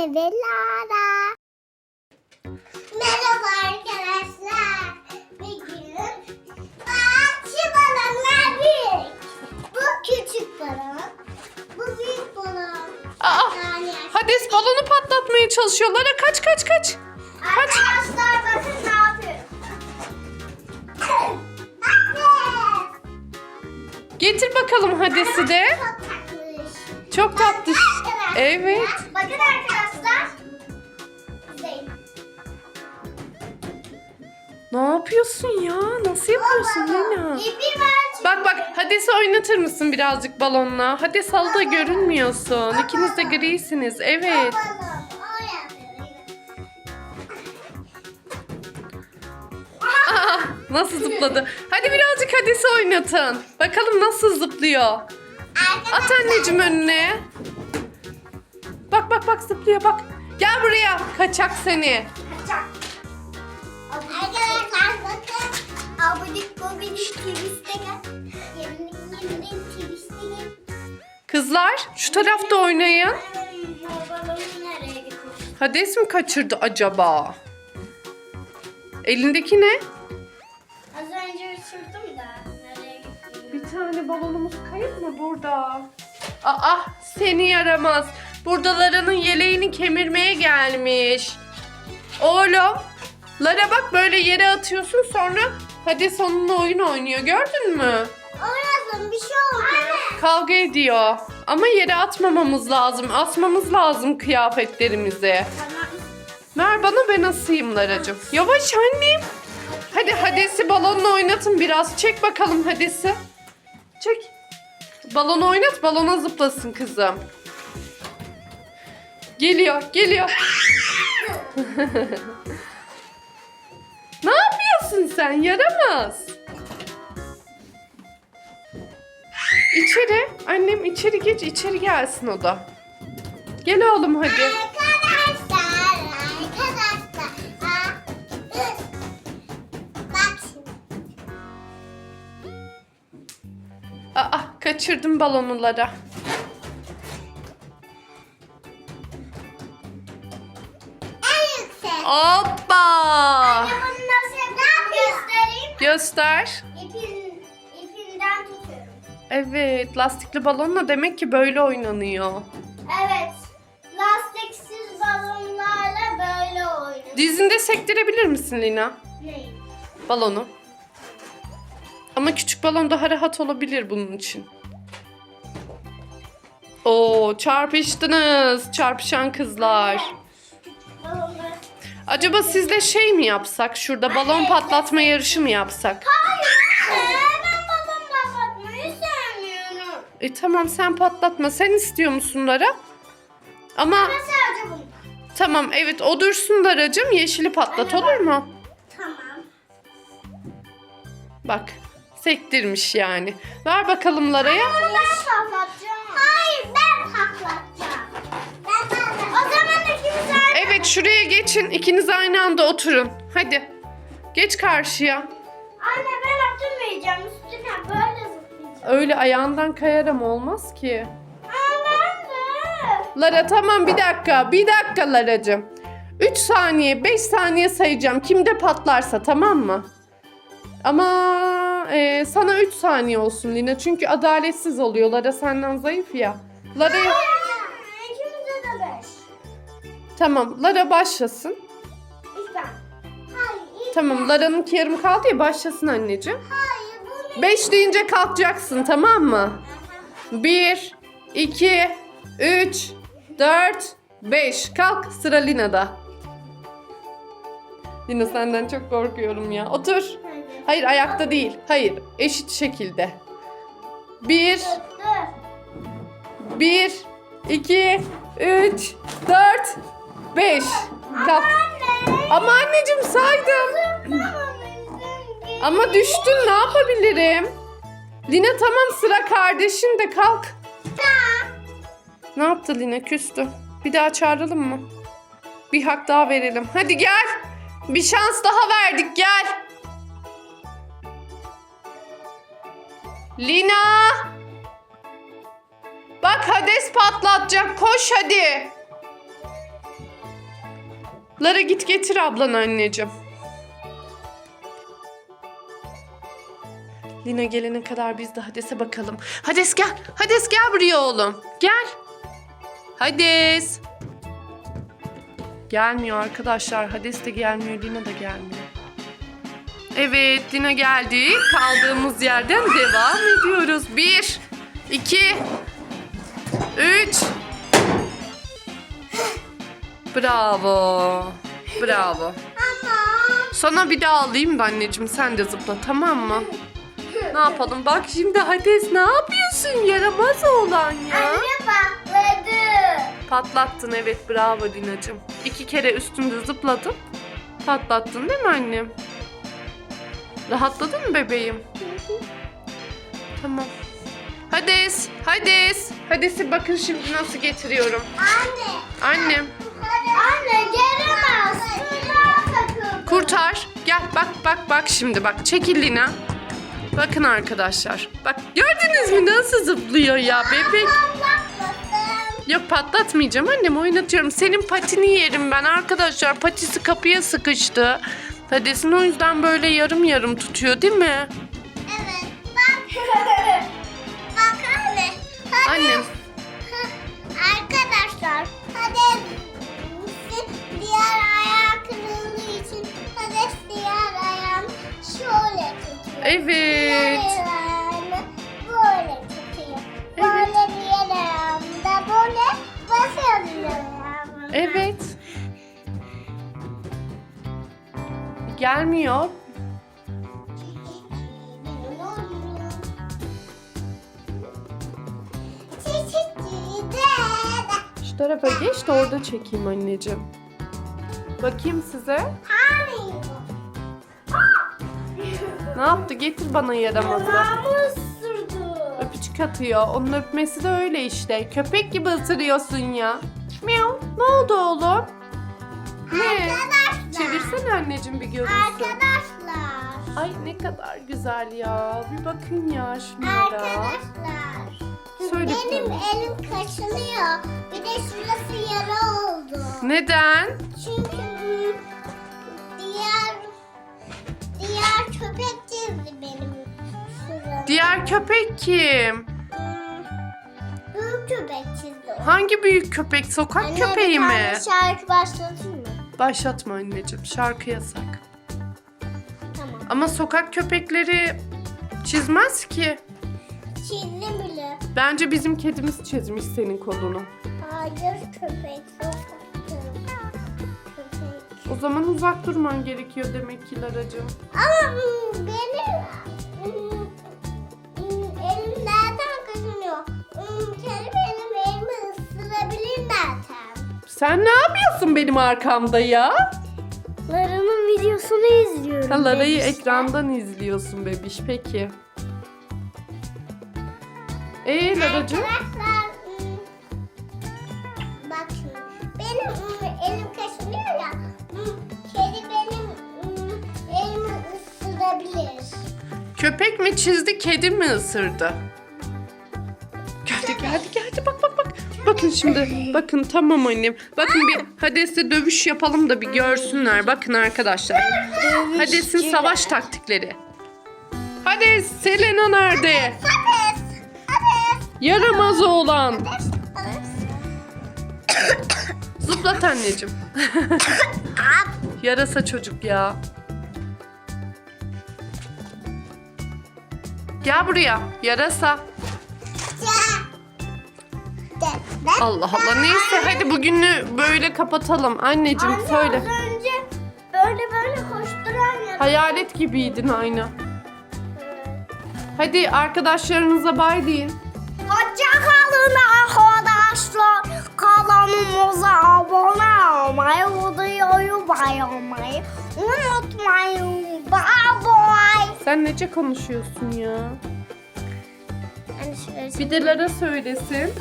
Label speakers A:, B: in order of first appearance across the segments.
A: Anne ve Lara. Merhaba arkadaşlar. Bugün şu balonlar büyük. Bu küçük balon. Bu büyük balon.
B: Aa,
A: Yani
B: Hades balonu patlatmaya çalışıyorlar. Ha, Kaç kaç kaç.
A: arkadaşlar bakın ne yapıyorum. Anne.
B: Getir bakalım Hades'i de.
A: Çok tatlış.
B: Çok tatlı.
A: Arkadaşlar,
B: Evet.
A: Bakın arkadaşlar.
B: Ne yapıyorsun ya? Nasıl yapıyorsun Lina? Bak bak Hades'i oynatır mısın birazcık balonla? Hades halıda görünmüyorsun. İkiniz de grisiniz. Evet. Aa, nasıl zıpladı? Hadi birazcık Hades'i oynatın. Bakalım nasıl zıplıyor. At anneciğim önüne. Bak bak bak zıplıyor bak. Gel buraya. Kaçak seni.
A: Kaçak.
B: Kızlar şu tarafta oynayın.
A: Balonu nereye?
B: Hades mi kaçırdı acaba? Elindeki ne?
A: Az önce uçurdum da nereye gitti?
B: Bir tane balonumuz kayıp mı burada? Aa seni yaramaz. Burada Lara'nın yeleğini kemirmeye gelmiş. Oğlum. Lara bak böyle yere atıyorsun sonra Hades onunla oyun oynuyor gördün mü?
A: Oynasın bir şey oldu. Anne.
B: Kavga ediyor. Ama yere atmamamız lazım. Asmamız lazım kıyafetlerimizi.
A: Tamam.
B: Ver bana ben asayım Laracığım. Yavaş annem. Hadi Hades'i balonla oynatın biraz. Çek bakalım Hades'i. Çek. Balonu oynat, balona zıplasın kızım. Geliyor, geliyor. sen? Yaramaz. İçeri. Annem içeri geç, içeri gelsin o da. Gel oğlum hadi.
A: Arkadaşlar, arkadaşlar. Aa, dur. Bak şimdi.
B: Aa, kaçırdım balonulara.
A: En yüksek.
B: Hoppa!
A: Anne bunu.
B: Göster.
A: İpin, ipinden tutuyorum.
B: Evet, lastikli balonla demek ki böyle oynanıyor.
A: Evet. Lastiksiz balonlarla böyle oynuyor.
B: Dizinde sektirebilir misin Lina?
A: Ne?
B: Balonu. Ama küçük balon daha rahat olabilir bunun için. Oo, çarpıştınız. Çarpışan kızlar.
A: Balonları.
B: Acaba sizle şey mi yapsak? Şurada balon patlatma yarışı mı yapsak?
A: Hayır. Ee, ben balon patlatmayı sevmiyorum.
B: E tamam sen patlatma. Sen istiyor musun Lara? Ama
A: Ben sadece bunu.
B: tamam evet o dursun Laracığım. Yeşili patlat olur mu?
A: Tamam.
B: Bak sektirmiş yani. Ver bakalım Lara'ya.
A: Bunu ben patlatacağım.
B: Şuraya geçin. İkiniz aynı anda oturun. Hadi. Geç karşıya.
A: Anne ben oturmayacağım. Üstüne böyle zıplayacağım.
B: Öyle ayağından kayaram olmaz ki.
A: Aa ben de.
B: Lara tamam bir dakika. Bir dakika Laracığım. 3 saniye 5 saniye sayacağım. Kimde patlarsa tamam mı? Ama e, sana 3 saniye olsun Lina. Çünkü adaletsiz oluyor. Lara senden zayıf ya. Lara
A: İkimize de beş.
B: Tamam Lara başlasın.
A: İlk ben. Hayır ilk
B: Tamam Lara'nınki yarım kaldı ya başlasın anneciğim.
A: Hayır bu
B: 5 deyince kalkacaksın tamam mı? 1, 2, 3, 4, 5. Kalk sıra Lina'da. Lina senden çok korkuyorum ya. Otur. Hayır ayakta değil. Hayır eşit şekilde. 1,
A: Dur.
B: 1, 2, 3, 4, 5. Kalk. Ama anneciğim saydım. Ama düştün ne yapabilirim? Lina tamam sıra kardeşin de kalk. Ne yaptı Lina küstü. Bir daha çağıralım mı? Bir hak daha verelim. Hadi gel. Bir şans daha verdik gel. Lina. Bak Hades patlatacak. Koş hadi. Lara git getir ablan anneciğim. Lina gelene kadar biz de Hades'e bakalım. Hades gel. Hades gel buraya oğlum. Gel. Hades. Gelmiyor arkadaşlar. Hades de gelmiyor. Lina da gelmiyor. Evet Lina geldi. Kaldığımız yerden devam ediyoruz. Bir, iki, üç. Bravo. Bravo. Sana bir daha alayım da anneciğim sen de zıpla tamam mı? Ne yapalım? Bak şimdi Hades ne yapıyorsun? Yaramaz oğlan ya.
A: Anne patladı.
B: Patlattın evet bravo Lina'cığım. İki kere üstünde zıpladın. Patlattın değil mi annem? Rahatladın mı bebeğim? Tamam. Hades, Hades. Hades'i bakın şimdi nasıl getiriyorum.
A: Anne.
B: Annem
A: Anne gelemez.
B: Kurtar. Gel bak bak bak şimdi bak. Çekil Lina. Bakın arkadaşlar. Bak gördünüz mü nasıl zıplıyor ya bebek. Yok patlatmayacağım annem oynatıyorum. Senin patini yerim ben arkadaşlar. Patisi kapıya sıkıştı. Hades'in o yüzden böyle yarım yarım tutuyor değil mi?
A: Evet.
B: Gelmiyor. Şu tarafa geç de orada çekeyim anneciğim. Bakayım size. Ne yaptı? Getir bana yaramazı. Öpücük atıyor. Onun öpmesi de öyle işte. Köpek gibi ısırıyorsun ya. Miau. Ne oldu oğlum? Ne?
A: Arkadaşlar.
B: Çevirsene anneciğim bir görünsün.
A: Arkadaşlar.
B: Ay ne kadar güzel ya. Bir bakın ya şunlara.
A: Arkadaşlar.
B: Söyle
A: benim
B: bakalım.
A: elim kaşınıyor. Bir de şurası yara oldu.
B: Neden?
A: Çünkü diğer diğer köpek çizdi benim şuramı.
B: Diğer köpek kim?
A: Köpek çizdi.
B: Hangi büyük köpek? Sokak
A: Anne,
B: köpeği mi?
A: tane şarkı başlatayım mı?
B: Başlatma anneciğim. Şarkı yasak.
A: Tamam.
B: Ama sokak köpekleri çizmez ki.
A: Çizdim bile.
B: Bence bizim kedimiz çizmiş senin kolunu.
A: Hayır köpek sokakta. Köpek.
B: O zaman uzak durman gerekiyor demek ki Laracığım.
A: Ama benim
B: Sen ne yapıyorsun benim arkamda ya?
A: Lara'nın videosunu izliyorum.
B: Ha, Lara'yı
A: demişler.
B: ekrandan izliyorsun bebiş peki. Ee Laracığım?
A: Arkadaşlar ım, bak şimdi benim ım, elim kaşınıyor ya. Kedi benim ım, elimi ısırabilir.
B: Köpek mi çizdi, kedi mi ısırdı? Geldi, geldi, geldi. Bak, bak, bak. Bakın şimdi. Bakın tamam annem. Bakın bir Hades'le dövüş yapalım da bir görsünler. Bakın arkadaşlar. Hades'in savaş taktikleri. Hades, Selena nerede?
A: Hades! Hades!
B: Yaramaz oğlan.
A: Hades!
B: Zıplat anneciğim. Yarasa çocuk ya. Gel buraya. Yarasa. Allah Allah. Neyse hadi bugünü böyle kapatalım. Anneciğim
A: Anne,
B: söyle.
A: Az önce böyle böyle koşturan ya.
B: Hayalet gibiydin aynı. Hadi arkadaşlarınıza bay deyin.
A: Hoşça kalın arkadaşlar. Kanalımıza abone olmayı, videoyu beğenmeyi unutmayın. Bye bye.
B: Sen nece konuşuyorsun ya?
A: Hani şöyle
B: Bir de Lara söylesin.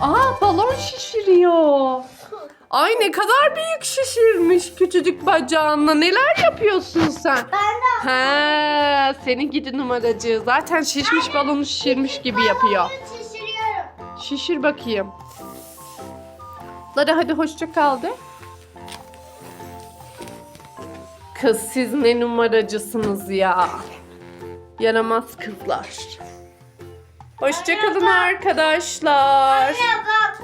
B: Aa balon şişiriyor. Ay ne kadar büyük şişirmiş küçücük bacağınla. Neler yapıyorsun sen?
A: Ben de
B: He, seni gidi numaracı. Zaten şişmiş balonu şişirmiş gibi yapıyor.
A: şişiriyorum.
B: Şişir bakayım. Lara hadi hoşça kal de. Kız siz ne numaracısınız ya. Yaramaz kızlar. Hoşçakalın arkadaşlar.
A: Anne bak